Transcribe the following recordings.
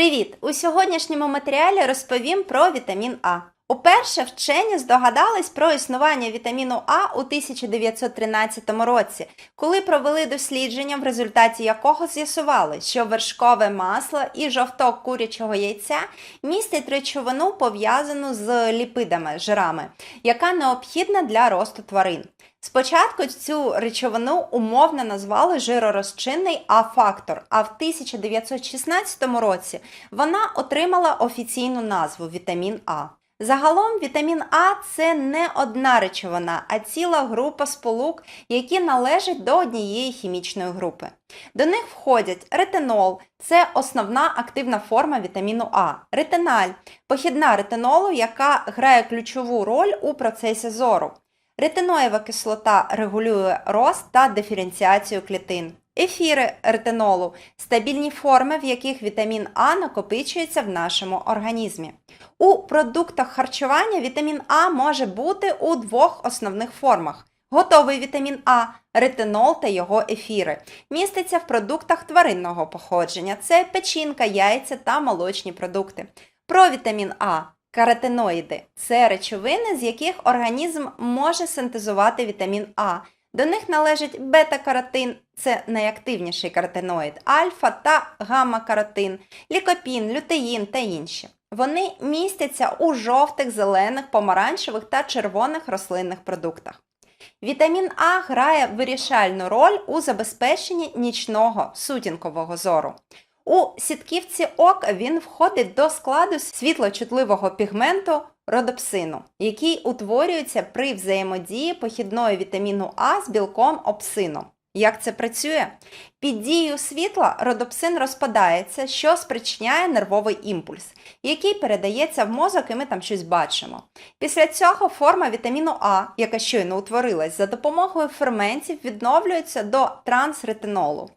Привіт! У сьогоднішньому матеріалі розповім про вітамін А. Уперше вчені здогадались про існування вітаміну А у 1913 році, коли провели дослідження, в результаті якого з'ясували, що вершкове масло і жовток курячого яйця містять речовину, пов'язану з ліпидами, жирами, яка необхідна для росту тварин. Спочатку цю речовину умовно назвали жиророзчинний А-фактор, а в 1916 році вона отримала офіційну назву вітамін А. Загалом вітамін А це не одна речовина, а ціла група сполук, які належать до однієї хімічної групи. До них входять ретинол, це основна активна форма вітаміну А, ретиналь, похідна ретинолу, яка грає ключову роль у процесі зору. Ретиноєва кислота регулює рост та диференціацію клітин. Ефіри ретинолу стабільні форми, в яких вітамін А накопичується в нашому організмі. У продуктах харчування вітамін А може бути у двох основних формах. Готовий вітамін А, ретинол та його ефіри. Міститься в продуктах тваринного походження. Це печінка, яйця та молочні продукти. Про вітамін А. Каротиноїди це речовини, з яких організм може синтезувати вітамін А. До них належать бета-каротин, це найактивніший каротиноїд, альфа та гамма-каротин, лікопін, лютеїн та інші. Вони містяться у жовтих, зелених, помаранчевих та червоних рослинних продуктах. Вітамін А грає вирішальну роль у забезпеченні нічного сутінкового зору. У сітківці ока він входить до складу світлочутливого пігменту родопсину, який утворюється при взаємодії похідної вітаміну А з білком опсину. Як це працює? Під дією світла родопсин розпадається, що спричиняє нервовий імпульс, який передається в мозок, і ми там щось бачимо. Після цього форма вітаміну А, яка щойно утворилась, за допомогою ферментів відновлюється до трансретинолу.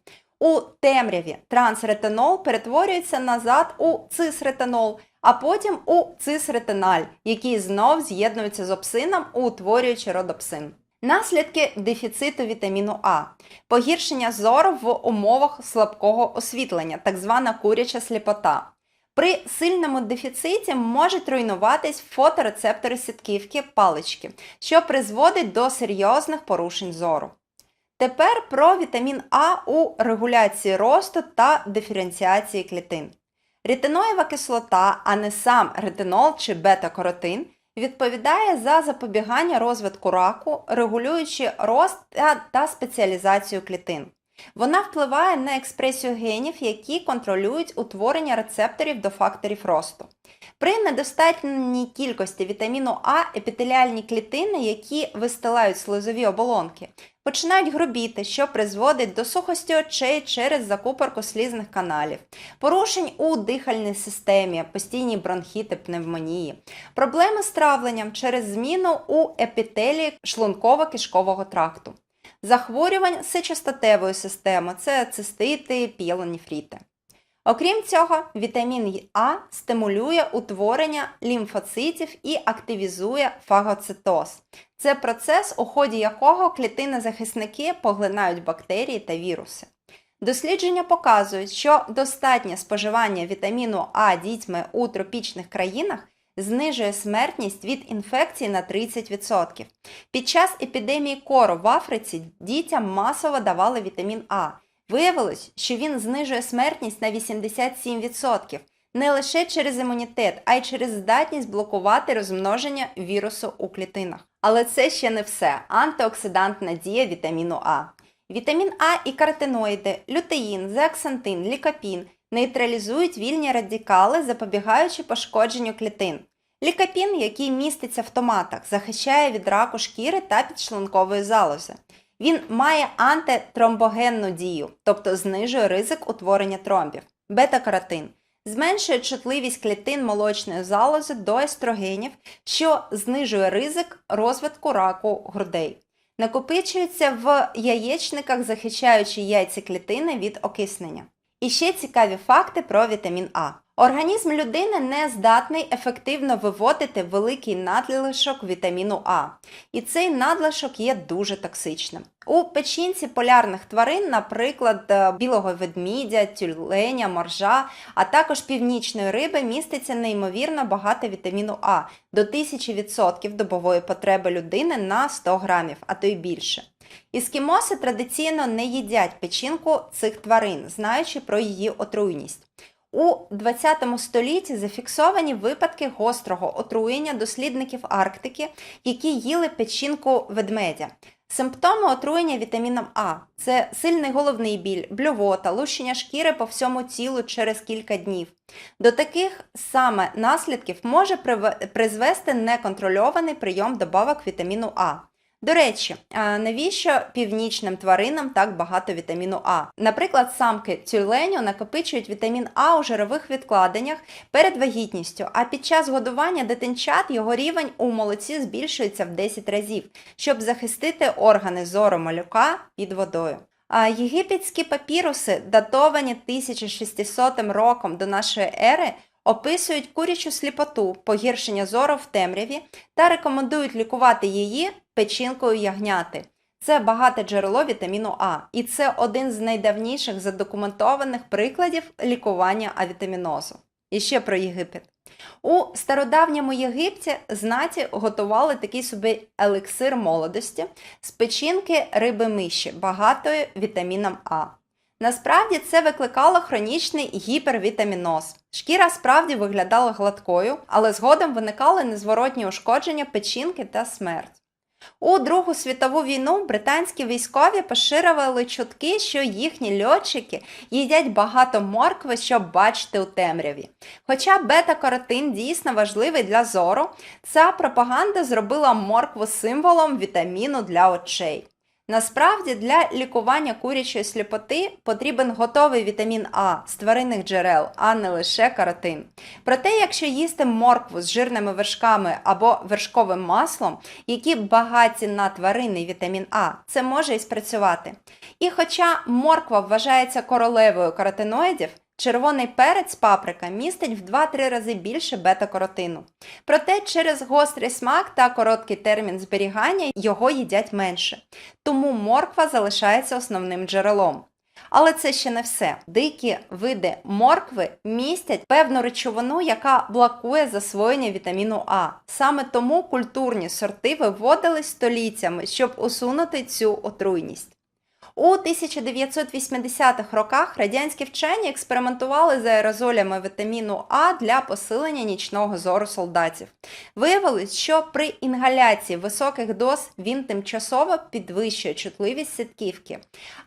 У темряві трансретинол перетворюється назад у цисретинол, а потім у цисретиналь, який знов з'єднується з опсином, утворюючи родопсин. Наслідки дефіциту вітаміну А, погіршення зору в умовах слабкого освітлення, так звана куряча сліпота. При сильному дефіциті можуть руйнуватись фоторецептори сітківки палички, що призводить до серйозних порушень зору. Тепер про вітамін А у регуляції росту та диференціації клітин. Ретиноєва кислота, а не сам ретинол чи бета-каротин, відповідає за запобігання розвитку раку, регулюючи рост та, та спеціалізацію клітин. Вона впливає на експресію генів, які контролюють утворення рецепторів до факторів росту. При недостатній кількості вітаміну А епітеліальні клітини, які вистилають слизові оболонки, починають грубіти, що призводить до сухості очей через закупорку слізних каналів, порушень у дихальній системі, постійні бронхіти, пневмонії, проблеми з травленням через зміну у епітелії шлунково-кишкового тракту, захворювань сечостатевої системи це цистити, піелоніфріти. Окрім цього, вітамін А стимулює утворення лімфоцитів і активізує фагоцитоз. Це процес, у ході якого клітини-захисники поглинають бактерії та віруси. Дослідження показують, що достатнє споживання вітаміну А дітьми у тропічних країнах знижує смертність від інфекцій на 30%. Під час епідемії кору в Африці дітям масово давали вітамін А. Виявилось, що він знижує смертність на 87%. Не лише через імунітет, а й через здатність блокувати розмноження вірусу у клітинах. Але це ще не все. Антиоксидантна дія вітаміну А. Вітамін А і каротиноїди, лютеїн, зеаксантин, лікопін нейтралізують вільні радикали, запобігаючи пошкодженню клітин. Лікопін, який міститься в томатах, захищає від раку шкіри та підшлункової залози. Він має антитромбогенну дію, тобто знижує ризик утворення тромбів. Бета-каротин зменшує чутливість клітин молочної залози до естрогенів, що знижує ризик розвитку раку грудей. Накопичується в яєчниках, захищаючи яйцеклітини від окиснення. І ще цікаві факти про вітамін А. Організм людини не здатний ефективно виводити великий надлишок вітаміну А, і цей надлишок є дуже токсичним. У печінці полярних тварин, наприклад, е, білого ведмідя, тюленя, моржа, а також північної риби, міститься неймовірно багато вітаміну А до 1000% добової потреби людини на 100 грамів, а то й більше. Іскімоси традиційно не їдять печінку цих тварин, знаючи про її отруйність. У 20 столітті зафіксовані випадки гострого отруєння дослідників Арктики, які їли печінку ведмедя. Симптоми отруєння вітаміном А це сильний головний біль, блювота, лущення шкіри по всьому тілу через кілька днів. До таких саме наслідків може призвести неконтрольований прийом добавок вітаміну А. До речі, навіщо північним тваринам так багато вітаміну А? Наприклад, самки тюленю накопичують вітамін А у жирових відкладеннях перед вагітністю, а під час годування дитинчат його рівень у молоці збільшується в 10 разів, щоб захистити органи зору малюка під водою. А єгипетські папіруси, датовані 1600 роком до нашої ери, описують курячу сліпоту, погіршення зору в темряві та рекомендують лікувати її печінкою ягняти. Це багате джерело вітаміну А, і це один з найдавніших задокументованих прикладів лікування авітамінозу. І ще про Єгипет. У стародавньому Єгипті знаті готували такий собі елексир молодості з печінки риби миші, багатої вітаміном А. Насправді це викликало хронічний гіпервітаміноз. Шкіра справді виглядала гладкою, але згодом виникали незворотні ушкодження печінки та смерть. У Другу світову війну британські військові поширювали чутки, що їхні льотчики їдять багато моркви, щоб бачити у темряві. Хоча бета-каротин дійсно важливий для зору, ця пропаганда зробила моркву символом вітаміну для очей. Насправді для лікування курячої сліпоти потрібен готовий вітамін А з тваринних джерел, а не лише каротин. Проте, якщо їсти моркву з жирними вершками або вершковим маслом, які багаті на тваринний вітамін А, це може і спрацювати. І хоча морква вважається королевою каротиноїдів, червоний перець паприка містить в 2-3 рази більше бета-каротину. Проте через гострий смак та короткий термін зберігання його їдять менше. Тому морква залишається основним джерелом. Але це ще не все. Дикі види моркви містять певну речовину, яка блокує засвоєння вітаміну А. Саме тому культурні сорти виводились століттями, щоб усунути цю отруйність. У 1980-х роках радянські вчені експериментували з аерозолями вітаміну А для посилення нічного зору солдатів. Виявилось, що при інгаляції високих доз він тимчасово підвищує чутливість сітківки,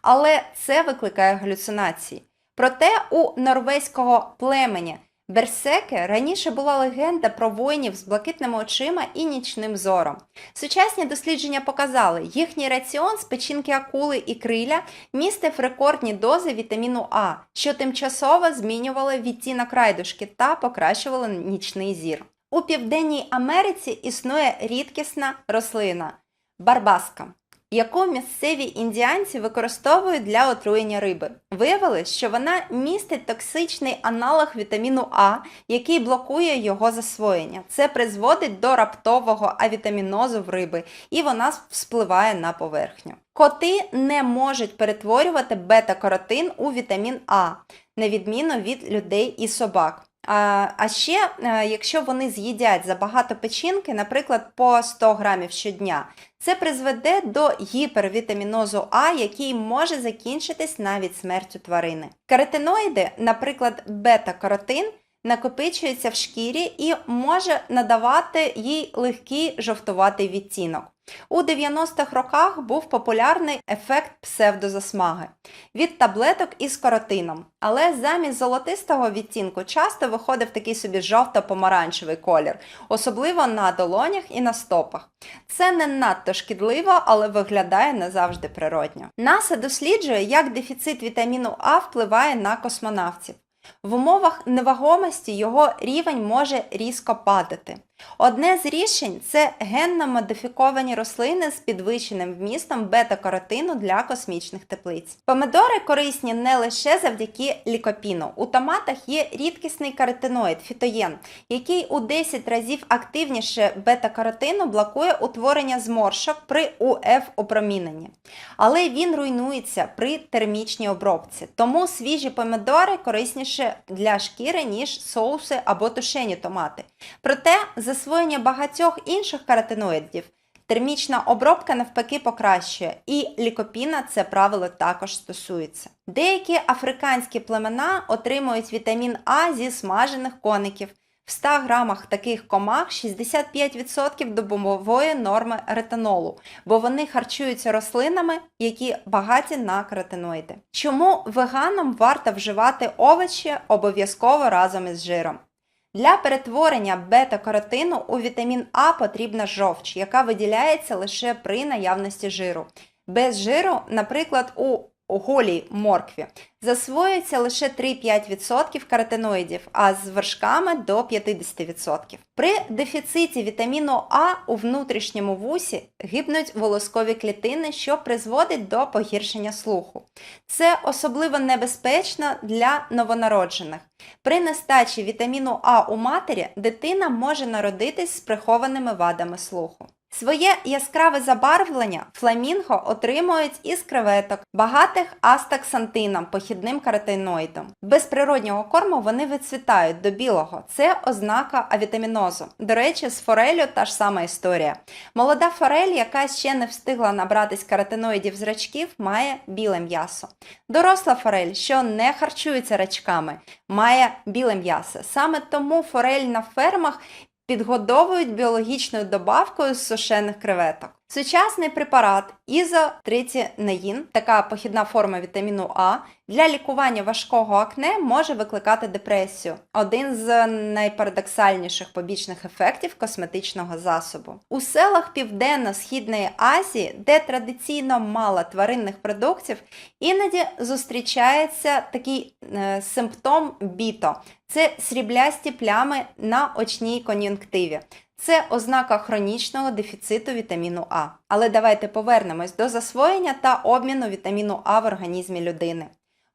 але це викликає галюцинації. Проте у норвезького племені Берсеки раніше була легенда про воїнів з блакитними очима і нічним зором. Сучасні дослідження показали, їхній раціон з печінки акули і криля містив рекордні дози вітаміну А, що тимчасово змінювали відтінок райдушки та покращували нічний зір. У Південній Америці існує рідкісна рослина барбаска, яку місцеві індіанці використовують для отруєння риби. Виявилось, що вона містить токсичний аналог вітаміну А, який блокує його засвоєння. Це призводить до раптового авітамінозу в риби, і вона спливає на поверхню. Коти не можуть перетворювати бета-каротин у вітамін А, на відміну від людей і собак. А, ще, е, якщо вони з'їдять забагато печінки, наприклад, по 100 грамів щодня, це призведе до гіпервітамінозу А, який може закінчитись навіть смертю тварини. Каротиноїди, наприклад, бета-каротин, накопичується в шкірі і може надавати їй легкий жовтуватий відтінок. У 90-х роках був популярний ефект псевдозасмаги від таблеток із каротином, але замість золотистого відтінку часто виходив такий собі жовто-помаранчевий колір, особливо на долонях і на стопах. Це не надто шкідливо, але виглядає не завжди природньо. НАСА досліджує, як дефіцит вітаміну А впливає на космонавтів. В умовах невагомості його рівень може різко падати. Одне з рішень це генно модифіковані рослини з підвищеним вмістом бета-каротину для космічних теплиць. Помидори корисні не лише завдяки лікопіну. У томатах є рідкісний каротиноїд фітоєн, який у 10 разів активніше бета-каротину блокує утворення зморшок при УФ-опроміненні. Але він руйнується при термічній обробці. Тому свіжі помидори корисніше для шкіри, ніж соуси або тушені томати. Проте засвоєння багатьох інших каротиноїдів термічна обробка навпаки покращує, і лікопіна це правило також стосується. Деякі африканські племена отримують вітамін А зі смажених коників. В 100 грамах таких комах 65% добової норми ретинолу, бо вони харчуються рослинами, які багаті на каротиноїди. Чому веганам варто вживати овочі обов'язково разом із жиром? Для перетворення бета-каротину у вітамін А потрібна жовч, яка виділяється лише при наявності жиру. Без жиру, наприклад, у голій моркві засвоюється лише 3-5% каротиноїдів, а з вершками до 50%. При дефіциті вітаміну А у внутрішньому вусі гибнуть волоскові клітини, що призводить до погіршення слуху. Це особливо небезпечно для новонароджених. При нестачі вітаміну А у матері дитина може народитись з прихованими вадами слуху. Своє яскраве забарвлення фламінго отримують із креветок, багатих астаксантином, похідним каротиноїдом. Без природнього корму вони вицвітають до білого. Це ознака авітамінозу. До речі, з форелю та ж сама історія. Молода форель, яка ще не встигла набратись каротиноїдів з рачків, має біле м'ясо. Доросла форель, що не харчується рачками, має біле м'ясо. Саме тому форель на фермах підгодовують біологічною добавкою з сушених креветок. Сучасний препарат ізотрицінеїн, така похідна форма вітаміну А, для лікування важкого акне може викликати депресію один з найпарадоксальніших побічних ефектів косметичного засобу. У селах Південно-Східної Азії, де традиційно мало тваринних продуктів, іноді зустрічається такий е, симптом біто це сріблясті плями на очній кон'юнктиві. Це ознака хронічного дефіциту вітаміну А. Але давайте повернемось до засвоєння та обміну вітаміну А в організмі людини.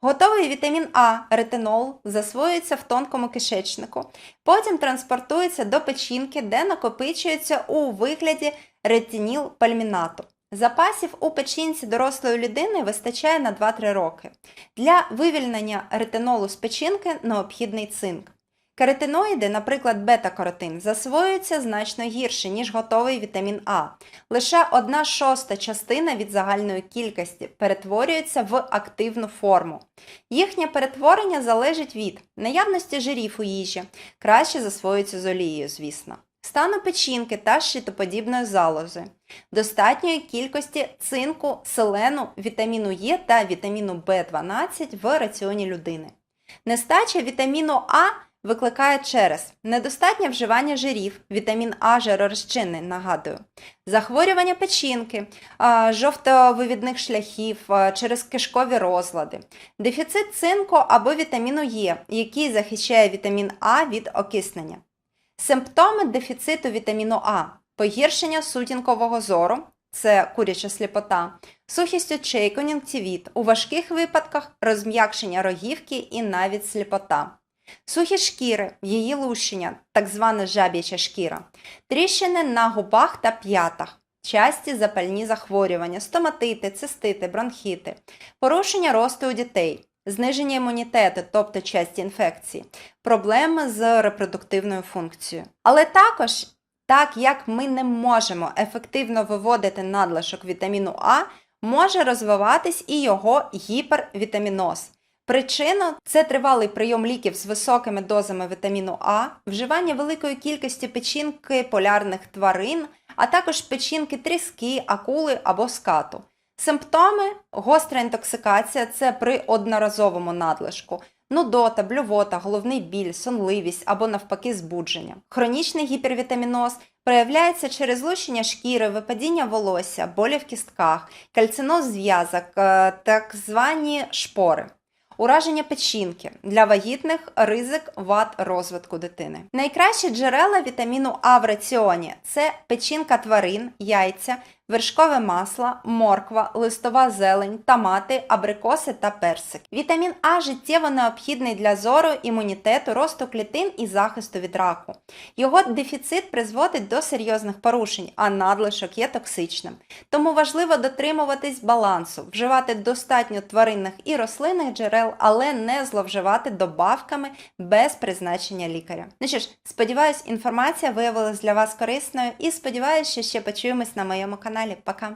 Готовий вітамін А, ретинол, засвоюється в тонкому кишечнику, потім транспортується до печінки, де накопичується у вигляді ретиніл-пальмінату. Запасів у печінці дорослої людини вистачає на 2-3 роки. Для вивільнення ретинолу з печінки необхідний цинк. Каротиноїди, наприклад, бета-каротин, засвоюються значно гірше, ніж готовий вітамін А. Лише одна шоста частина від загальної кількості перетворюється в активну форму. Їхнє перетворення залежить від наявності жирів у їжі, краще засвоюється з олією, звісно, стану печінки та щитоподібної залози, достатньої кількості цинку, селену, вітаміну Е та вітаміну В12 в раціоні людини. Нестача вітаміну А викликає через недостатнє вживання жирів, вітамін А жиророзчинний, нагадую, захворювання печінки, жовтовивідних шляхів через кишкові розлади, дефіцит цинку або вітаміну Е, який захищає вітамін А від окиснення. Симптоми дефіциту вітаміну А погіршення сутінкового зору, це куряча сліпота, сухість очей, кон'юнктивіт, у важких випадках розм'якшення рогівки і навіть сліпота. Сухі шкіри, її лущення, так звана жаб'яча шкіра, тріщини на губах та п'ятах, часті запальні захворювання, стоматити, цистити, бронхіти, порушення росту у дітей, зниження імунітету, тобто часті інфекції, проблеми з репродуктивною функцією. Але також, так як ми не можемо ефективно виводити надлишок вітаміну А, може розвиватись і його гіпервітаміноз. Причина це тривалий прийом ліків з високими дозами вітаміну А, вживання великої кількості печінки полярних тварин, а також печінки тріски, акули або скату. Симптоми гостра інтоксикація це при одноразовому надлишку, нудота, блювота, головний біль, сонливість або навпаки збудження. Хронічний гіпервітаміноз проявляється через злущення шкіри, випадіння волосся, болі в кістках, кальциноз зв'язок, е, так звані шпори. Ураження печінки, для вагітних ризик вад розвитку дитини. Найкращі джерела вітаміну А в раціоні це печінка тварин, яйця, вершкове масло, морква, листова зелень, томати, абрикоси та персик. Вітамін А життєво необхідний для зору, імунітету, росту клітин і захисту від раку. Його дефіцит призводить до серйозних порушень, а надлишок є токсичним. Тому важливо дотримуватись балансу, вживати достатньо тваринних і рослинних джерел, але не зловживати добавками без призначення лікаря. Ну що ж, сподіваюсь, інформація виявилась для вас корисною і сподіваюся, що ще почуємось на моєму каналі. Пока!